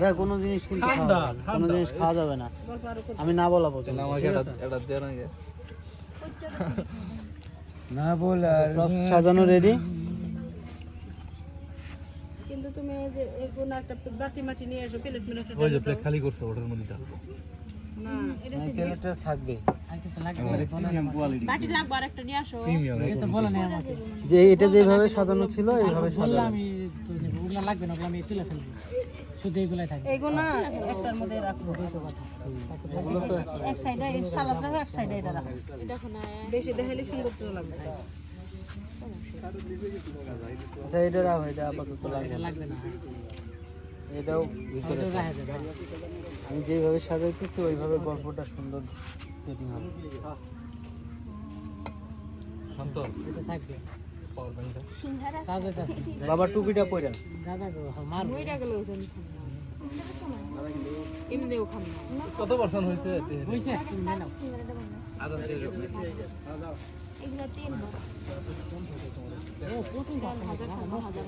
ভাই কোনো জিনিস কিন্তু খাওয়া যাবে না। কোনো জিনিস খাওয়া যাবে না। আমি না বলা পর্যন্ত আমাকে এটা এটা দেন আগে। না বল আর সাজানো রেডি কিন্তু তুমি এই যে একটা বাটি মাটি নিয়ে এসো প্লেট মিলে ওই যে প্লেট খালি করছ ওটার মধ্যে না এটা থাকবে। লাগবে যে এটা যেভাবে সাজানো ছিল এইভাবে সাজানো। এইগুলো না একটার মধ্যে রাখব। এগুলো তো এক সাইডে এই সালাদ রাখো এক সাইডে এটা রাখো। বেশি দেখাইলে সুন্দর তো লাগবে আচ্ছা এটা রাখো এটা আপাতত লাগবে না। এটাও ভিতরে। আমি যেভাবে সাজাইতেছি ওইভাবে গল্পটা সুন্দর সেটিং হবে। শান্ত। পাওয়ার ব্যাংকটা বাবা টুপিটা পরে না। কত পার্সেন্ট হয়েছে এগুলো তিন হাজার হাজার।